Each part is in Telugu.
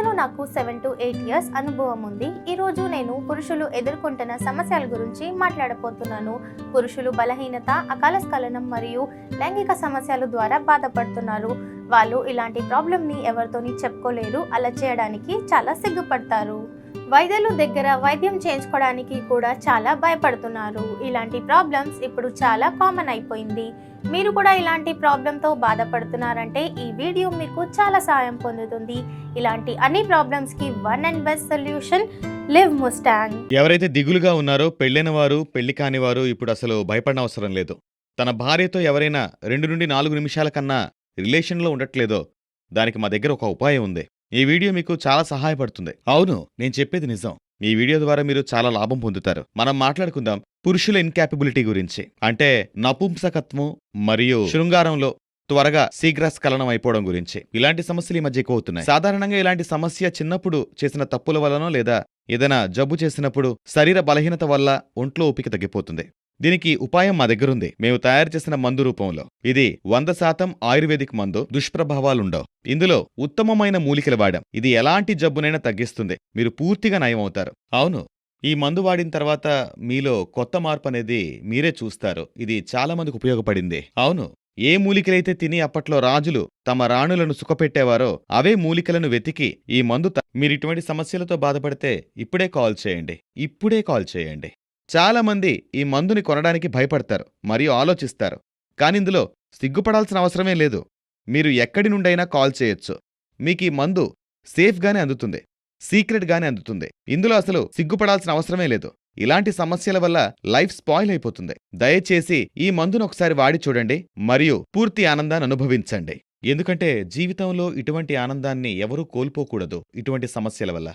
ఇందులో నాకు సెవెన్ టు ఎయిట్ ఇయర్స్ అనుభవం ఉంది. ఈరోజు నేను పురుషులు ఎదుర్కొంటున్న సమస్యల గురించి మాట్లాడబోతున్నాను. పురుషులు బలహీనత అకాల స్ఖలనం మరియు లైంగిక సమస్యల ద్వారా బాధపడుతున్నారు. వాళ్ళు ఇలాంటి ప్రాబ్లమ్ని ఎవరితోని చెప్పుకోలేరు అలా చేయడానికి చాలా సిగ్గుపడతారు. వైద్యుల దగ్గర వైద్యం చేయించుకోవడానికి కూడా చాలా భయపడుతున్నారు. ఇలాంటి ప్రాబ్లమ్స్ ఇప్పుడు చాలా కామన్ అయిపోయింది. మీరు కూడా ఇలాంటి ప్రాబ్లంతో బాధపడుతున్నారంటే ఈ వీడియో మీకు చాలా సహాయం పొందుతుంది. ఇలాంటి అన్ని ప్రాబ్లమ్స్కి one and best solution Liv Mustang ఎవరైతే దిగులుగా ఉన్నారో పెళ్ళైన వారు పెళ్ళి కాని వారు ఇప్పుడు అసలు భయపడిన అవసరం లేదు. తన భార్యతో ఎవరైనా రెండు నుండి నాలుగు నిమిషాల కన్నా రిలేషన్లో ఉండట్లేదో దానికి మా దగ్గర ఒక ఉపాయం ఉంది. ఈ వీడియో మీకు చాలా సహాయపడుతుంది. అవును నేను చెప్పేది నిజం. ఈ వీడియో ద్వారా మీరు చాలా లాభం పొందుతారు. మనం మాట్లాడుకుందాం పురుషుల ఇన్కాపబిలిటీ గురించి. అంటే నపుంసకత్వం మరియు శృంగారంలో త్వరగా శీఘ్రస్ఖలనం అయిపోవడం గురించి. ఇలాంటి సమస్యలు ఈ మధ్య ఎక్కువ అవుతున్నాయి. సాధారణంగా ఇలాంటి సమస్య చిన్నప్పుడు చేసిన తప్పుల వల్లనో లేదా ఏదైనా జబ్బు చేసినప్పుడు శరీర బలహీనత వల్ల ఒంట్లో ఓపిక తగ్గిపోతుంది. దీనికి ఉపాయం మా దగ్గరుంది. మేము తయారు చేసిన మందు రూపంలో. ఇది వంద శాతం ఆయుర్వేదిక్ మందు దుష్ప్రభావాలుండవు. ఇందులో ఉత్తమమైన మూలికలు వాడాం. ఇది ఎలాంటి జబ్బునైనా తగ్గిస్తుంది. మీరు పూర్తిగా నయం అవుతారు అవును. ఈ మందు వాడిన తర్వాత మీలో కొత్త మార్పు అనేది మీరే చూస్తారు. ఇది చాలామందికి ఉపయోగపడింది. అవును. ఏ మూలికలైతే తిని అప్పట్లో రాజులు తమ రాణులను సుఖపెట్టేవారో అవే మూలికలను వెతికి ఈ మందు మీరు ఇటువంటి సమస్యలతో బాధపడితే ఇప్పుడే కాల్ చేయండి. ఇప్పుడే కాల్ చేయండి. చాలా మంది ఈ మందుని కొనడానికి భయపడతారు మరియు ఆలోచిస్తారు. కానిందులో సిగ్గుపడాల్సిన అవసరమే లేదు. మీరు ఎక్కడి నుండైనా కాల్ చేయొచ్చు. మీకు ఈ మందు సేఫ్గానే అందుతుంది సీక్రెట్గానే అందుతుంది. ఇందులో అసలు సిగ్గుపడాల్సిన అవసరమే లేదు. ఇలాంటి సమస్యల వల్ల లైఫ్ స్పాయిల్ అయిపోతుంది. దయచేసి ఈ మందును ఒకసారి వాడి చూడండి మరియు పూర్తి ఆనందాన్ని అనుభవించండి. ఎందుకంటే జీవితంలో ఇటువంటి ఆనందాన్ని ఎవరూ కోల్పోకూడదు ఇటువంటి సమస్యల వల్ల.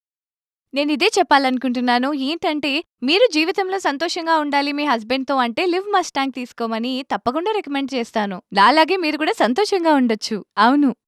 నేను ఇదే చెప్పాలనుకుంటున్నాను. ఏంటంటే మీరు జీవితంలో సంతోషంగా ఉండాలి మీ హస్బెండ్తో అంటే లివ్ మస్టాంగ్ తీసుకోమని తప్పకుండా రికమెండ్ చేస్తాను. నాలాగే మీరు కూడా సంతోషంగా ఉండొచ్చు. అవును.